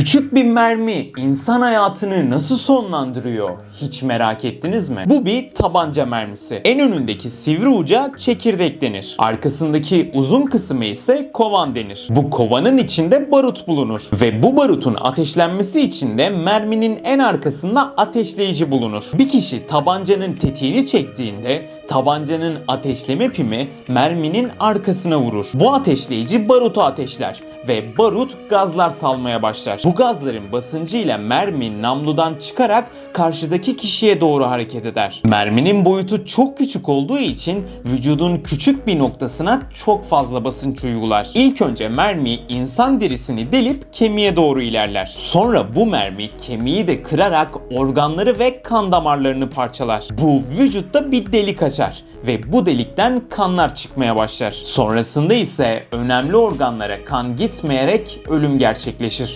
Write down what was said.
Küçük bir mermi insan hayatını nasıl sonlandırıyor? Hiç merak ettiniz mi? Bu bir tabanca mermisi. En önündeki sivri uca çekirdek denir. Arkasındaki uzun kısmı ise kovan denir. Bu kovanın içinde barut bulunur ve bu barutun ateşlenmesi için de merminin en arkasında ateşleyici bulunur. Bir kişi tabancanın tetiğini çektiğinde tabancanın ateşleme pimi merminin arkasına vurur. Bu ateşleyici barutu ateşler ve barut gazlar salmaya başlar. Bu gazların basıncıyla mermi namludan çıkarak karşıdaki kişiye doğru hareket eder. Merminin boyutu çok küçük olduğu için vücudun küçük bir noktasına çok fazla basınç uygular. İlk önce mermi insan derisini delip kemiğe doğru ilerler. Sonra bu mermi kemiği de kırarak organları ve kan damarlarını parçalar. Bu vücutta bir delik açar ve bu delikten kanlar çıkmaya başlar. Sonrasında ise önemli organlara kan gitmeyerek ölüm gerçekleşir.